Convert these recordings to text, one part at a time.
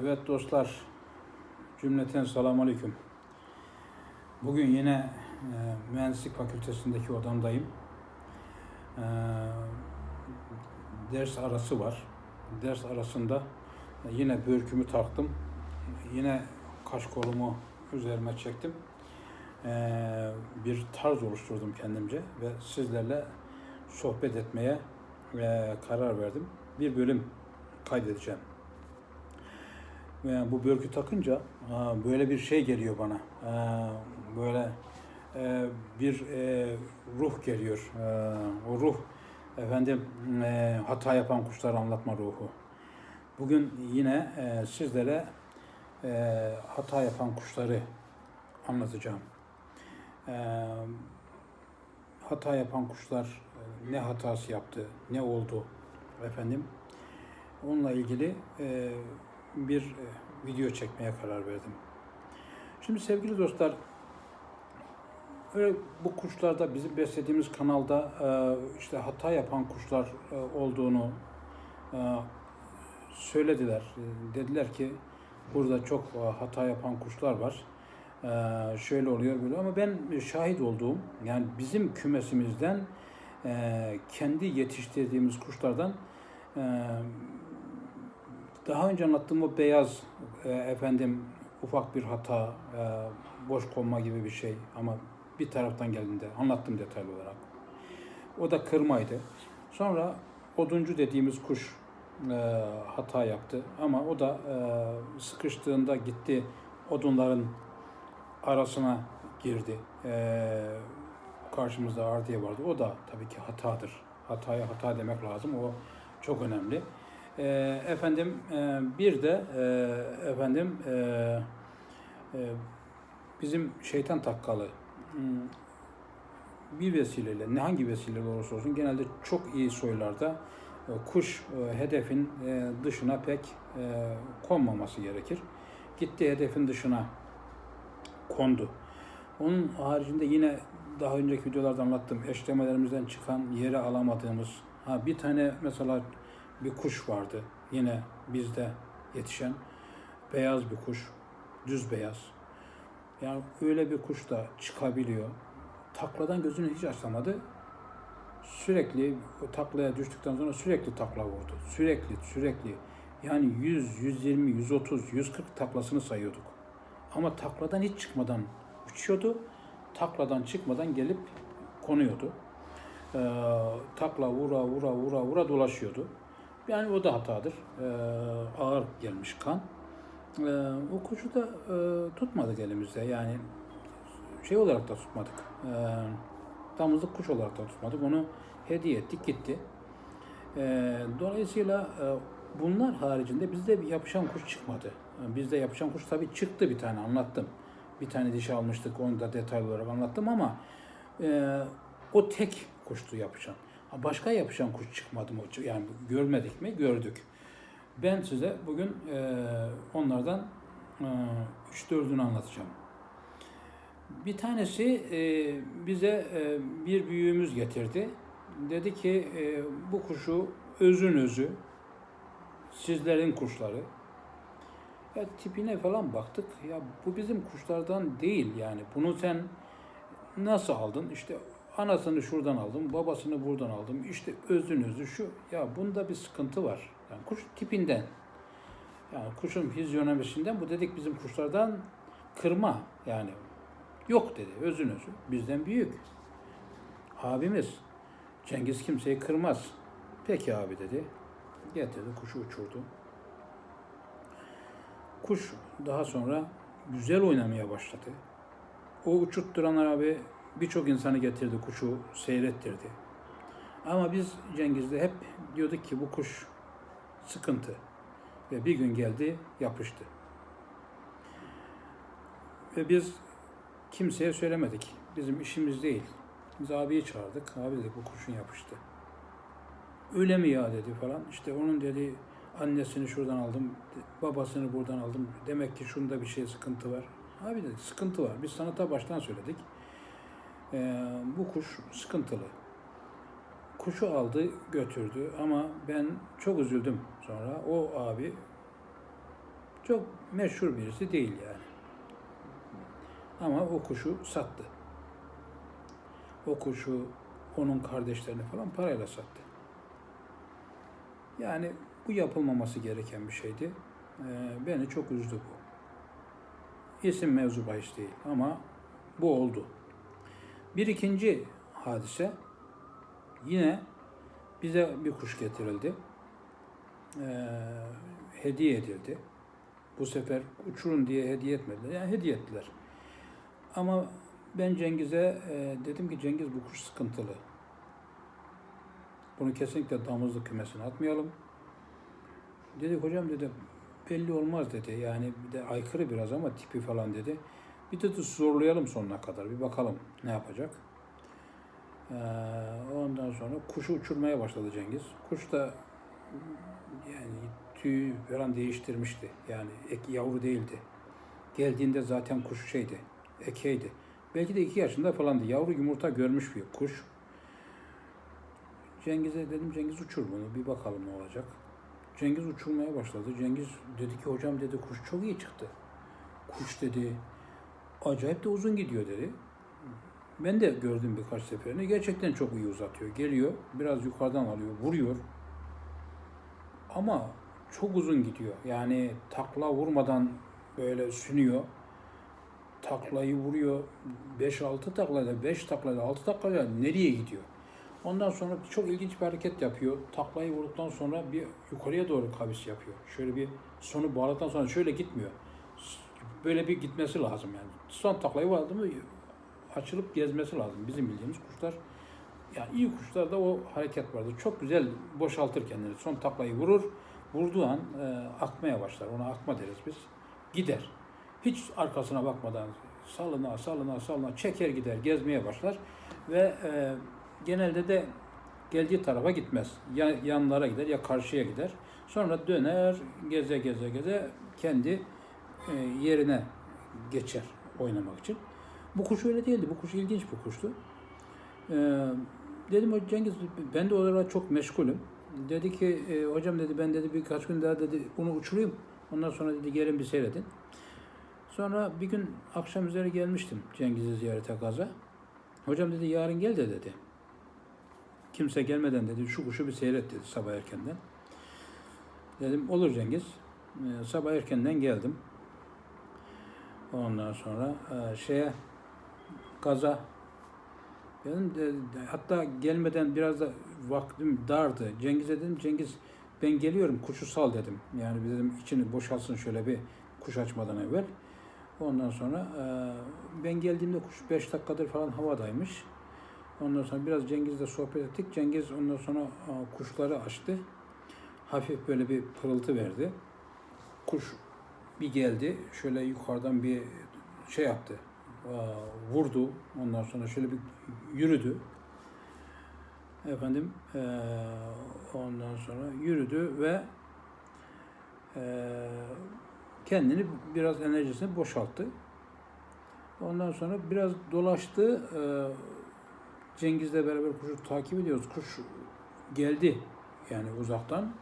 Evet dostlar, cümleten selamun aleyküm. Bugün yine e, Mühendislik Fakültesindeki odamdayım. E, ders arası var. Ders arasında yine börkümü taktım. Yine kaş kolumu üzerime çektim. E, bir tarz oluşturdum kendimce ve sizlerle sohbet etmeye e, karar verdim. Bir bölüm kaydedeceğim. Yani bu börkü takınca böyle bir şey geliyor bana. Böyle e, bir e, ruh geliyor. O ruh efendim e, hata yapan kuşları anlatma ruhu. Bugün yine sizlere hata yapan kuşları anlatacağım. Hata yapan kuşlar ne hatası yaptı, ne oldu efendim. Onunla ilgili bir e, video çekmeye karar verdim. Şimdi sevgili dostlar, bu kuşlarda bizim beslediğimiz kanalda e, işte hata yapan kuşlar e, olduğunu söylediler. Dediler ki burada çok hata yapan kuşlar var. Şöyle oluyor böyle ama ben şahit olduğum yani bizim kümesimizden kendi yetiştirdiğimiz kuşlardan daha önce anlattığım o beyaz e, efendim ufak bir hata, e, boş konma gibi bir şey ama bir taraftan geldiğinde anlattım detaylı olarak. O da kırmaydı. Sonra oduncu dediğimiz kuş e, hata yaptı ama o da e, sıkıştığında gitti odunların arasına girdi. E, karşımızda ardiye vardı. O da tabii ki hatadır. Hataya hata demek lazım. O çok önemli. E, efendim e, bir de e, efendim e, e, bizim şeytan takkalı hmm, bir vesileyle ne hangi vesileyle olursa olsun genelde çok iyi soylarda e, kuş e, hedefin e, dışına pek konmaması gerekir. Gitti hedefin dışına kondu. Onun haricinde yine daha önceki videolarda anlattım. Eşlemelerimizden çıkan yere alamadığımız ha bir tane mesela bir kuş vardı. Yine bizde yetişen beyaz bir kuş. Düz beyaz. Yani öyle bir kuş da çıkabiliyor. Takladan gözünü hiç açlamadı. Sürekli taklaya düştükten sonra sürekli takla vurdu. Sürekli, sürekli. Yani 100, 120, 130, 140 taklasını sayıyorduk. Ama takladan hiç çıkmadan uçuyordu. Takladan çıkmadan gelip konuyordu. Ee, takla vura vura vura vura dolaşıyordu. Yani o da hatadır. Ee, ağır gelmiş kan. Ee, o da e, tutmadık elimizde. Yani şey olarak da tutmadık. Ee, damızlık kuş olarak da tutmadık. Onu hediye ettik gitti. Ee, dolayısıyla e, bunlar haricinde bizde bir yapışan kuş çıkmadı. Ee, Bizde yapışan kuş tabii çıktı bir tane anlattım. Bir tane dişi almıştık onu da detaylı olarak anlattım ama e, o tek kuştu yapışan. Başka yapışan kuş çıkmadı mı? Yani görmedik mi? Gördük. Ben size bugün onlardan e, 3-4'ünü anlatacağım. Bir tanesi bize bir büyüğümüz getirdi. Dedi ki bu kuşu özün özü, sizlerin kuşları. Ya tipine falan baktık. Ya bu bizim kuşlardan değil yani. Bunu sen nasıl aldın? İşte anasını şuradan aldım, babasını buradan aldım. İşte özün özü şu. Ya bunda bir sıkıntı var. Yani kuş tipinden. Yani kuşun fizyonomisinden bu dedik bizim kuşlardan kırma yani. Yok dedi özün özü. Bizden büyük. Abimiz Cengiz kimseyi kırmaz. Peki abi dedi. Getirdi kuşu uçurdu. Kuş daha sonra güzel oynamaya başladı. O uçutturan abi birçok insanı getirdi kuşu seyrettirdi. Ama biz Cengiz'de hep diyorduk ki bu kuş sıkıntı. Ve bir gün geldi yapıştı. Ve biz kimseye söylemedik. Bizim işimiz değil. Biz abiyi çağırdık. Abi dedik bu kuşun yapıştı. Öyle mi ya dedi falan. İşte onun dedi annesini şuradan aldım, babasını buradan aldım. Demek ki şunda bir şey sıkıntı var. Abi dedik sıkıntı var. Biz sana ta baştan söyledik. Ee, bu kuş sıkıntılı. Kuşu aldı götürdü ama ben çok üzüldüm sonra. O abi Çok meşhur birisi değil yani. Ama o kuşu sattı. O kuşu onun kardeşlerine falan parayla sattı. Yani bu yapılmaması gereken bir şeydi. Ee, beni çok üzdü bu. İsim mevzu bahis değil ama bu oldu. Bir ikinci hadise yine bize bir kuş getirildi. Ee, hediye edildi. Bu sefer uçurun diye hediye etmediler. Yani hediye ettiler. Ama ben Cengiz'e e, dedim ki Cengiz bu kuş sıkıntılı. Bunu kesinlikle damızlı kümesine atmayalım. Dedi hocam dedi belli olmaz dedi. Yani bir de aykırı biraz ama tipi falan dedi. Bir de zorlayalım sonuna kadar. Bir bakalım ne yapacak. Ee, ondan sonra kuşu uçurmaya başladı Cengiz. Kuş da yani tüy falan değiştirmişti. Yani ek yavru değildi. Geldiğinde zaten kuş şeydi, ekeydi. Belki de iki yaşında falandı. Yavru yumurta görmüş bir kuş. Cengiz'e dedim Cengiz uçur bunu bir bakalım ne olacak. Cengiz uçurmaya başladı. Cengiz dedi ki hocam dedi kuş çok iyi çıktı. Kuş dedi acayip de uzun gidiyor dedi. Ben de gördüm birkaç seferinde. Gerçekten çok iyi uzatıyor. Geliyor, biraz yukarıdan alıyor, vuruyor. Ama çok uzun gidiyor. Yani takla vurmadan böyle sünüyor. Taklayı vuruyor. 5-6 taklayla, 5 taklayla, 6 taklayla nereye gidiyor? Ondan sonra çok ilginç bir hareket yapıyor. Taklayı vurduktan sonra bir yukarıya doğru kavis yapıyor. Şöyle bir sonu bağladıktan sonra şöyle gitmiyor. Böyle bir gitmesi lazım yani. Son taklayı vardı mı açılıp gezmesi lazım. Bizim bildiğimiz kuşlar yani iyi kuşlarda o hareket vardır. Çok güzel boşaltır kendini. Son taklayı vurur. Vurduğu an e, akmaya başlar. Ona akma deriz biz. Gider. Hiç arkasına bakmadan salına salına salına çeker gider. Gezmeye başlar. Ve e, genelde de geldiği tarafa gitmez. Ya yanlara gider ya karşıya gider. Sonra döner geze geze geze kendi yerine geçer oynamak için. Bu kuş öyle değildi. Bu kuş ilginç bir kuştu. Ee, dedim "O Cengiz ben de olarak çok meşgulüm. Dedi ki e, hocam dedi ben dedi birkaç gün daha dedi bunu uçurayım. Ondan sonra dedi gelin bir seyredin. Sonra bir gün akşam üzeri gelmiştim Cengiz'i ziyarete gaza. Hocam dedi yarın gel de dedi. Kimse gelmeden dedi şu kuşu bir seyret dedi sabah erkenden. Dedim olur Cengiz. Ee, sabah erkenden geldim. Ondan sonra e, şeye gaza benim de, hatta gelmeden biraz da vaktim dardı. Cengiz'e dedim Cengiz ben geliyorum kuşu sal dedim. Yani dedim içini boşalsın şöyle bir kuş açmadan evvel. Ondan sonra e, ben geldiğimde kuş 5 dakikadır falan havadaymış. Ondan sonra biraz Cengiz'le sohbet ettik. Cengiz ondan sonra e, kuşları açtı. Hafif böyle bir pırıltı verdi. Kuş bir geldi. Şöyle yukarıdan bir şey yaptı. Vurdu. Ondan sonra şöyle bir yürüdü. Efendim eee, ondan sonra yürüdü ve eee, kendini biraz enerjisini boşalttı. Ondan sonra biraz dolaştı. Eee, Cengiz'le beraber kuşu takip ediyoruz. Kuş geldi yani uzaktan.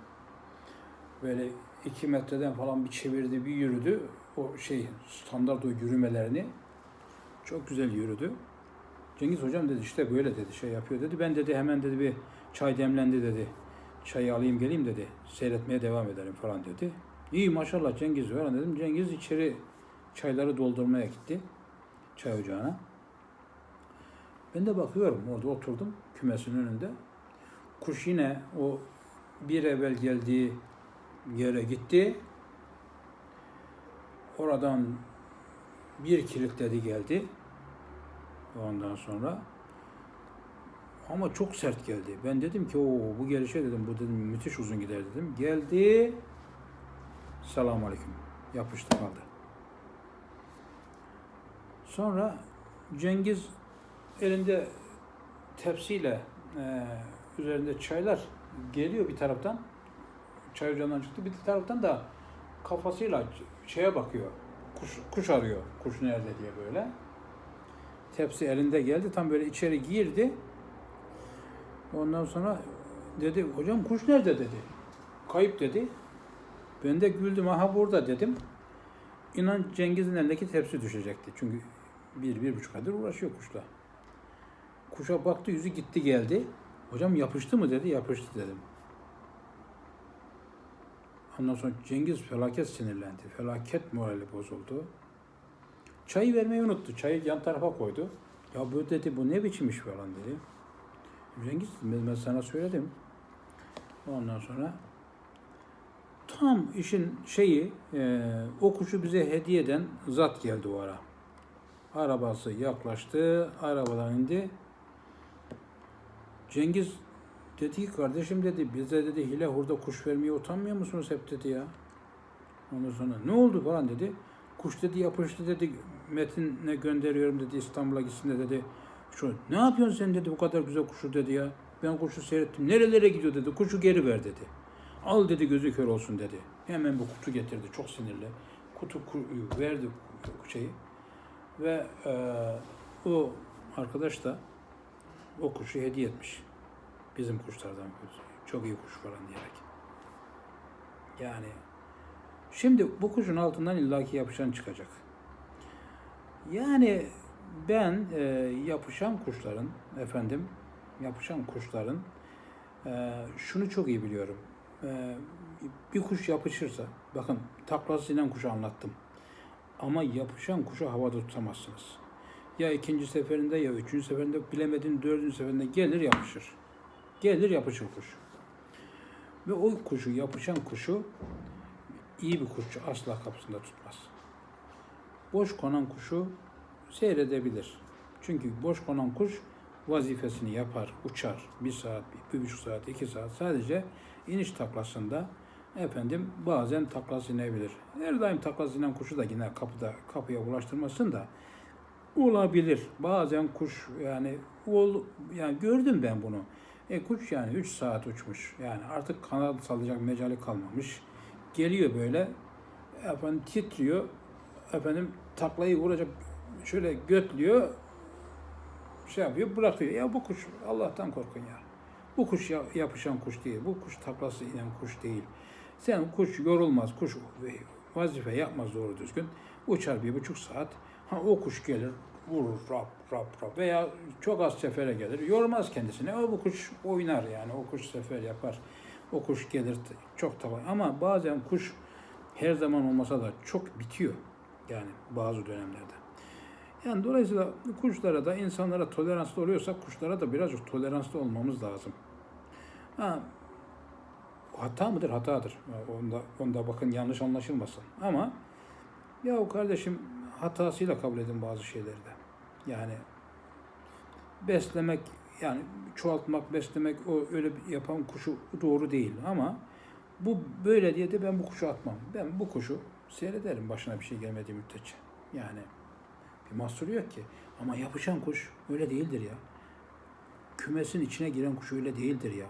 Böyle iki metreden falan bir çevirdi, bir yürüdü. O şey standart o yürümelerini çok güzel yürüdü. Cengiz hocam dedi işte böyle dedi şey yapıyor dedi. Ben dedi hemen dedi bir çay demlendi dedi. Çayı alayım geleyim dedi. Seyretmeye devam edelim falan dedi. İyi maşallah Cengiz falan dedim. Cengiz içeri çayları doldurmaya gitti. Çay ocağına. Ben de bakıyorum orada oturdum kümesin önünde. Kuş yine o bir evvel geldiği yere gitti. Oradan bir kilitledi geldi. Ondan sonra ama çok sert geldi. Ben dedim ki o bu gelişe dedim bu dedim müthiş uzun gider dedim. Geldi. Selamun aleyküm. Yapıştı kaldı. Sonra Cengiz elinde tepsiyle e, üzerinde çaylar geliyor bir taraftan. Çay ocağından çıktı. Bir taraftan da kafasıyla şeye bakıyor. Kuş, kuş arıyor. Kuş nerede diye böyle. Tepsi elinde geldi. Tam böyle içeri girdi. Ondan sonra dedi hocam kuş nerede dedi. Kayıp dedi. Ben de güldüm aha burada dedim. inan Cengiz'in elindeki tepsi düşecekti. Çünkü bir, bir buçuk aydır uğraşıyor kuşla. Kuşa baktı yüzü gitti geldi. Hocam yapıştı mı dedi, yapıştı dedim. Ondan sonra Cengiz felaket sinirlendi. Felaket morali bozuldu. Çayı vermeyi unuttu. Çayı yan tarafa koydu. Ya bu dedi bu ne biçim iş falan dedi. Cengiz ben sana söyledim. Ondan sonra tam işin şeyi e, o kuşu bize hediye eden zat geldi o ara. Arabası yaklaştı, arabadan indi. Cengiz dedi ki kardeşim dedi bize dedi hile hurda kuş vermeye utanmıyor musunuz hep dedi ya. Ondan sonra ne oldu falan dedi. Kuş dedi yapıştı dedi Metin'e gönderiyorum dedi İstanbul'a gitsin de dedi. Şu ne yapıyorsun sen dedi bu kadar güzel kuşu dedi ya. Ben kuşu seyrettim. Nerelere gidiyor dedi. Kuşu geri ver dedi. Al dedi gözü kör olsun dedi. Hemen bir kutu getirdi çok sinirli. Kutu ku- verdi şeyi. Ve eee, o arkadaş da o kuşu hediye etmiş. Bizim kuşlardan çok iyi kuş falan diyerek. Yani şimdi bu kuşun altından illaki yapışan çıkacak. Yani ben e, yapışan kuşların efendim yapışan kuşların e, şunu çok iyi biliyorum. E, bir kuş yapışırsa bakın taklası inen kuşu anlattım. Ama yapışan kuşu havada tutamazsınız. Ya ikinci seferinde ya üçüncü seferinde bilemedin dördüncü seferinde gelir yapışır. Gelir yapışır kuş. Ve o kuşu yapışan kuşu iyi bir kuşçu asla kapısında tutmaz. Boş konan kuşu seyredebilir. Çünkü boş konan kuş vazifesini yapar, uçar. Bir saat, bir buçuk saat, iki saat sadece iniş taklasında efendim bazen taklası inebilir. Her daim taklası inen kuşu da yine kapıda kapıya ulaştırmasın da olabilir. Bazen kuş yani ol, yani gördüm ben bunu. E kuş yani 3 saat uçmuş. Yani artık kanat sallayacak mecali kalmamış. Geliyor böyle efendim titriyor. Efendim taklayı vuracak şöyle götlüyor. Şey yapıyor bırakıyor. Ya bu kuş Allah'tan korkun ya. Bu kuş ya- yapışan kuş değil. Bu kuş taklası inen kuş değil. Sen kuş yorulmaz. Kuş vazife yapmaz doğru düzgün. Uçar bir buçuk saat. Ha o kuş gelir vurur rap rap rap veya çok az sefere gelir. Yormaz kendisini. O bu kuş oynar yani. O kuş sefer yapar. O kuş gelir çok tabi. Ama bazen kuş her zaman olmasa da çok bitiyor. Yani bazı dönemlerde. Yani dolayısıyla kuşlara da insanlara toleranslı oluyorsak kuşlara da birazcık toleranslı olmamız lazım. Ha, hata mıdır? Hatadır. Onda, onda bakın yanlış anlaşılmasın. Ama ya kardeşim hatasıyla kabul edin bazı şeyleri de. Yani beslemek yani çoğaltmak, beslemek o öyle yapan kuşu doğru değil ama bu böyle diye de ben bu kuşu atmam. Ben bu kuşu seyrederim başına bir şey gelmediği müddetçe. Yani bir mahsuru yok ki. Ama yapışan kuş öyle değildir ya. Kümesin içine giren kuş öyle değildir ya.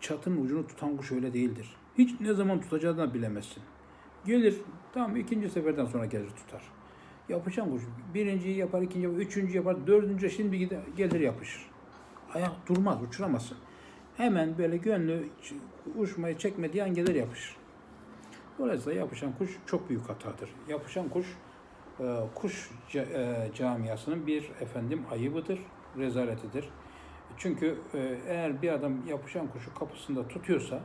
Çatının ucunu tutan kuş öyle değildir. Hiç ne zaman tutacağını bilemezsin. Gelir, tamam ikinci seferden sonra gelir tutar. Yapışan kuş. Birinciyi yapar, ikinci yapar, üçüncü yapar, dördüncü şimdi gider, gelir yapışır. Ayak durmaz, uçuramazsın. Hemen böyle gönlü uçmayı çekmediği an gelir yapışır. Dolayısıyla yapışan kuş çok büyük hatadır. Yapışan kuş e, kuş e, camiasının bir efendim ayıbıdır, rezaletidir. Çünkü e, eğer bir adam yapışan kuşu kapısında tutuyorsa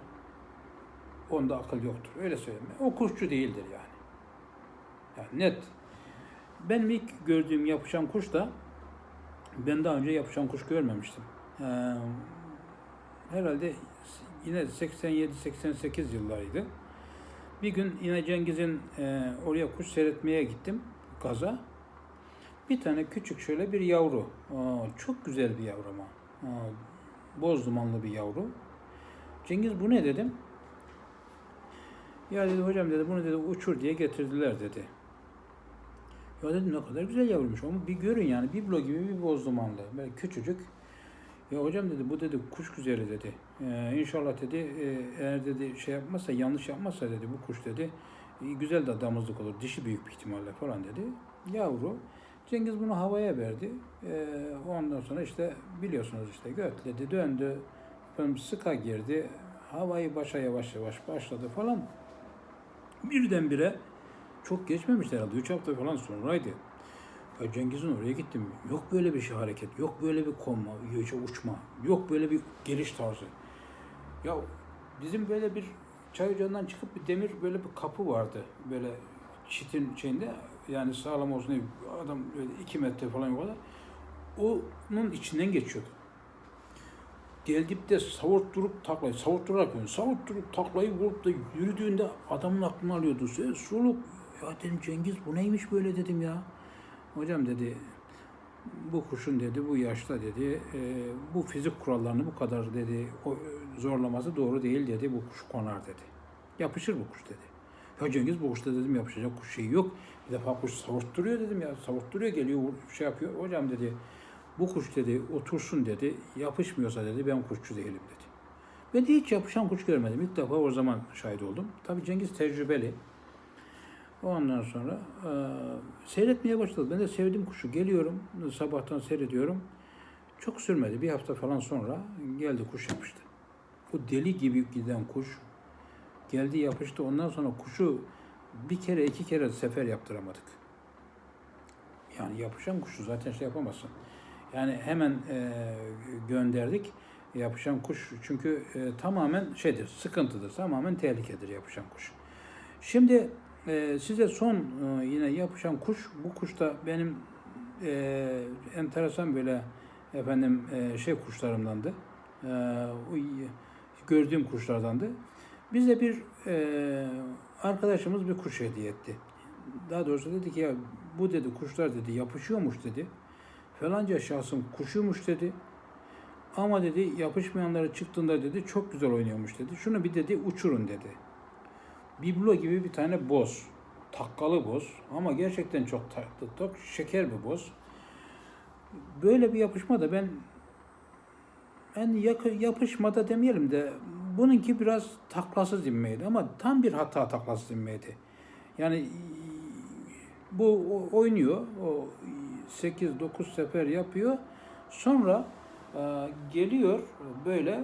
onda akıl yoktur. Öyle söyleyeyim. O kuşçu değildir yani. Yani net. Benim ilk gördüğüm yapışan kuş da ben daha önce yapışan kuş görmemiştim. Ee, herhalde yine 87-88 yıllarıydı. Bir gün yine Cengiz'in e, oraya kuş seyretmeye gittim gaza. Bir tane küçük şöyle bir yavru. Aa, çok güzel bir yavru ama. Aa, boz dumanlı bir yavru. Cengiz bu ne dedim. Ya dedi hocam dedi bunu dedi uçur diye getirdiler dedi. Ya dedim ne kadar güzel yavruymuş ama bir görün yani biblo gibi bir boz dumanlı. Böyle küçücük. Ya hocam dedi bu dedi kuş güzeli dedi. Ee, inşallah dedi e, eğer dedi şey yapmazsa yanlış yapmazsa dedi bu kuş dedi e, güzel de damızlık olur. Dişi büyük bir ihtimalle falan dedi. Yavru. Cengiz bunu havaya verdi. Ee, ondan sonra işte biliyorsunuz işte götledi döndü. Efendim sıka girdi. Havayı başa yavaş yavaş başladı falan. Birdenbire çok geçmemişti herhalde. Üç hafta falan sonraydı. Ya Cengiz'in oraya gittim. Yok böyle bir şey hareket. Yok böyle bir konma, yüce uçma. Yok böyle bir geliş tarzı. Ya bizim böyle bir çay ocağından çıkıp bir demir böyle bir kapı vardı. Böyle çitin şeyinde yani sağlam olsun diye adam böyle iki metre falan yukarıda. Onun içinden geçiyordu. Gelip de savurtturup taklayı, savurtturarak yani savurtturup taklayı vurup da yürüdüğünde adamın aklını alıyordu. Sen soluk, ya dedim Cengiz bu neymiş böyle dedim ya. Hocam dedi bu kuşun dedi bu yaşta dedi e, bu fizik kurallarını bu kadar dedi o, zorlaması doğru değil dedi bu kuş konar dedi. Yapışır bu kuş dedi. Ya Cengiz bu kuşta dedim yapışacak kuş şeyi yok. Bir defa kuş savurtturuyor dedim ya savurtturuyor geliyor şey yapıyor. Hocam dedi bu kuş dedi otursun dedi yapışmıyorsa dedi ben kuşçu değilim dedi. Ben de hiç yapışan kuş görmedim. İlk defa o zaman şahit oldum. Tabii Cengiz tecrübeli. Ondan sonra e, seyretmeye başladı. Ben de sevdim kuşu. Geliyorum, sabahtan seyrediyorum. Çok sürmedi. Bir hafta falan sonra geldi kuş yapıştı. O deli gibi giden kuş geldi yapıştı. Ondan sonra kuşu bir kere iki kere sefer yaptıramadık. Yani yapışan kuşu zaten şey yapamazsın. Yani hemen e, gönderdik. Yapışan kuş çünkü e, tamamen şeydir, sıkıntıdır. Tamamen tehlikedir yapışan kuş. Şimdi ee, size son e, yine yapışan kuş. Bu kuş da benim e, enteresan böyle efendim e, şey kuşlarımdandı. E, gördüğüm kuşlardandı. Bize bir e, arkadaşımız bir kuş hediye etti. Daha doğrusu dedi ki ya bu dedi kuşlar dedi yapışıyormuş dedi. Falanca şahsın kuşuymuş dedi. Ama dedi yapışmayanları çıktığında dedi çok güzel oynuyormuş dedi. Şunu bir dedi uçurun dedi biblo gibi bir tane boz. Takkalı boz ama gerçekten çok tatlı, çok şeker bir boz. Böyle bir yapışma da ben ben yak- yapışmada demeyelim de bununki biraz taklasız inmeydi ama tam bir hata taklasız inmeydi. Yani bu oynuyor. O 8-9 sefer yapıyor. Sonra geliyor böyle e,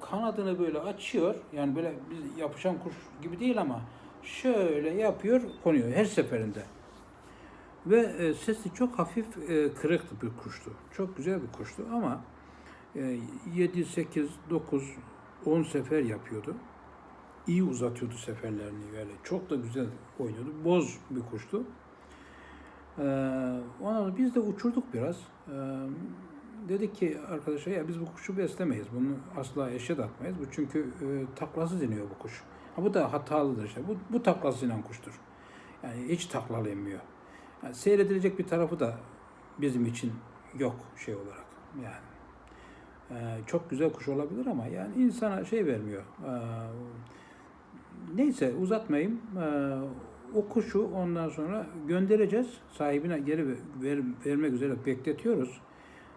kanadını böyle açıyor. Yani böyle biz yapışan kuş gibi değil ama şöyle yapıyor, konuyor her seferinde. Ve e, sesi çok hafif e, kırıktı bir kuştu. Çok güzel bir kuştu ama e, 7, 8, 9, 10 sefer yapıyordu. İyi uzatıyordu seferlerini böyle. Çok da güzel oynuyordu. Boz bir kuştu. Ee, sonra biz de uçurduk biraz. Ee, dedik ki arkadaşa ya biz bu kuşu beslemeyiz. Bunu asla eşe de atmayız. Bu çünkü e, taklasız iniyor bu kuş. Ha, bu da hatalıdır işte. Bu, bu taklasız inen kuştur. Yani hiç taklalı inmiyor. Yani seyredilecek bir tarafı da bizim için yok şey olarak. Yani ee, çok güzel kuş olabilir ama yani insana şey vermiyor. Ee, neyse uzatmayayım. Ee, o kuşu ondan sonra göndereceğiz. Sahibine geri ver- vermek üzere bekletiyoruz.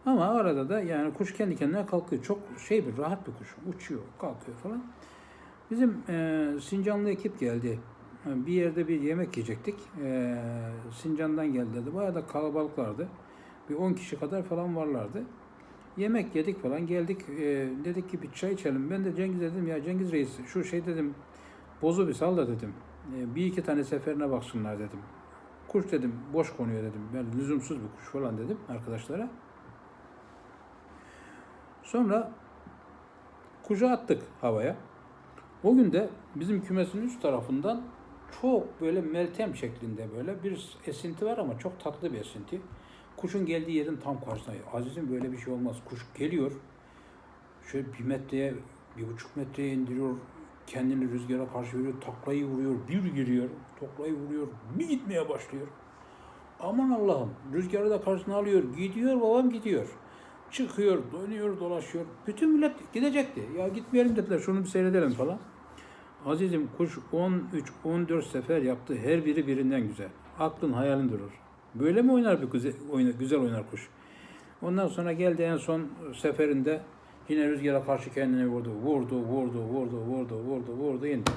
Ama arada da yani kuş kendi kendine kalkıyor. Çok şey bir rahat bir kuş. Uçuyor, kalkıyor falan. Bizim e, Sincanlı ekip geldi. Bir yerde bir yemek yiyecektik. E, Sincan'dan geldi dedi. Bayağı da kalabalıklardı. Bir 10 kişi kadar falan varlardı. Yemek yedik falan geldik. E, dedik ki bir çay içelim. Ben de Cengiz dedim ya Cengiz Reis şu şey dedim bozu bir sal da dedim. E, bir iki tane seferine baksınlar dedim. Kuş dedim boş konuyor dedim. Ben lüzumsuz bir kuş falan dedim arkadaşlara. Sonra kuşu attık havaya. O gün de bizim kümesin üst tarafından çok böyle meltem şeklinde böyle bir esinti var ama çok tatlı bir esinti. Kuşun geldiği yerin tam karşısında. Azizim böyle bir şey olmaz. Kuş geliyor. Şöyle bir metreye, bir buçuk metreye indiriyor. Kendini rüzgara karşı veriyor. Taklayı vuruyor. Bir giriyor. Taklayı vuruyor. Bir gitmeye başlıyor. Aman Allah'ım. Rüzgarı da karşısına alıyor. Gidiyor babam gidiyor. Çıkıyor, dönüyor, dolaşıyor. Bütün millet gidecekti. Ya gitmeyelim dediler. Şunu bir seyredelim falan. Azizim kuş 13-14 sefer yaptı. Her biri birinden güzel. Aklın hayalin durur. Böyle mi oynar bir güzel, oynar, güzel oynar kuş? Ondan sonra geldi en son seferinde yine rüzgara karşı kendini vurdu. Vurdu, vurdu, vurdu, vurdu, vurdu, vurdu, indi.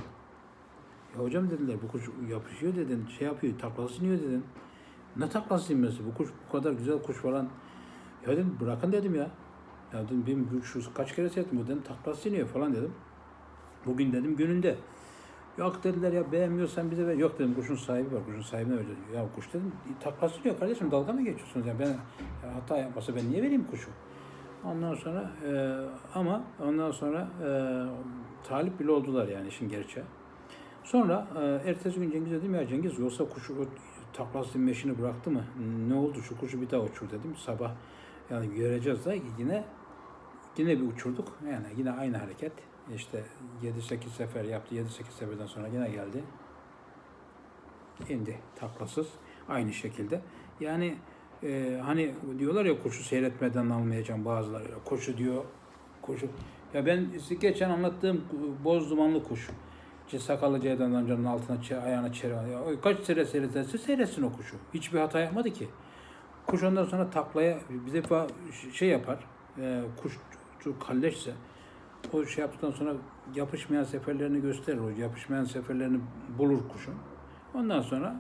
Ya hocam dediler bu kuş yapışıyor dedin, şey yapıyor, taklası iniyor dedin. Ne taklası inmesi? Bu kuş bu kadar güzel kuş falan. Ya dedim bırakın dedim ya. Ya dedim benim şu kaç kere seyrettim bu dedim taklası iniyor falan dedim. Bugün dedim gününde. Yok dediler ya beğenmiyorsan bize ver. Yok dedim kuşun sahibi var. Kuşun sahibine vereceğiz. Ya kuş dedim taklasını yok kardeşim dalga mı geçiyorsunuz? Yani ben ya hata yapmasa ben niye vereyim kuşu? Ondan sonra e, ama ondan sonra e, talip bile oldular yani işin gerçeği. Sonra e, ertesi gün Cengiz dedim ya Cengiz yoksa kuşu o taklas meşini bıraktı mı? Ne oldu şu kuşu bir daha uçur dedim. Sabah yani göreceğiz da yine yine bir uçurduk. Yani yine aynı hareket. İşte 7-8 sefer yaptı. 7-8 seferden sonra yine geldi. İndi taklasız. Aynı şekilde. Yani e, hani diyorlar ya kuşu seyretmeden almayacağım bazıları. Ya, Kuşu diyor kuşu. Ya ben geçen anlattığım boz dumanlı. İşte sakallı Ceydan amcanın altına ayağına o kaç sene seyreterse seyretsin o kuşu. Hiçbir hata yapmadı ki. Kuş ondan sonra taklaya defa şey yapar. E, kuş çok kalleşse o şey yaptıktan sonra yapışmayan seferlerini gösterir. O yapışmayan seferlerini bulur kuşun. Ondan sonra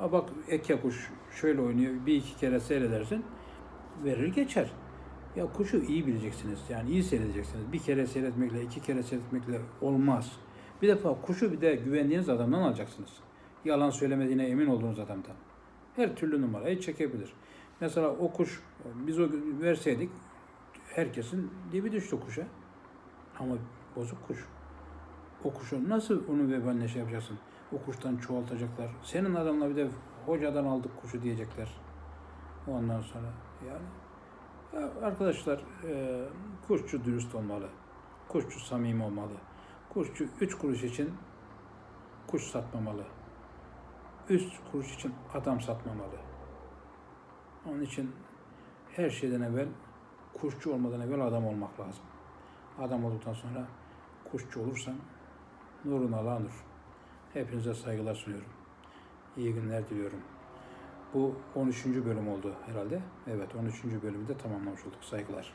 "Aa bak eke kuş şöyle oynuyor. Bir iki kere seyredersin. Verir geçer. Ya kuşu iyi bileceksiniz. Yani iyi seyredeceksiniz. Bir kere seyretmekle, iki kere seyretmekle olmaz. Bir defa kuşu bir de güvendiğiniz adamdan alacaksınız. Yalan söylemediğine emin olduğunuz adamdan. Her türlü numarayı çekebilir. Mesela o kuş biz o verseydik herkesin dibi düştü kuşa. Ama bozuk kuş. O kuşu nasıl onun vebaline şey yapacaksın? O kuştan çoğaltacaklar. Senin adamla bir de hocadan aldık kuşu diyecekler. Ondan sonra yani ya arkadaşlar e, kuşçu dürüst olmalı. Kuşçu samimi olmalı. Kuşçu üç kuruş için kuş satmamalı. Üç kuruş için adam satmamalı. Onun için her şeyden evvel kuşçu olmadan evvel adam olmak lazım. Adam olduktan sonra kuşçu olursan nurun ala nur. Hepinize saygılar sunuyorum. İyi günler diliyorum. Bu 13. bölüm oldu herhalde. Evet 13. bölümü de tamamlamış olduk. Saygılar.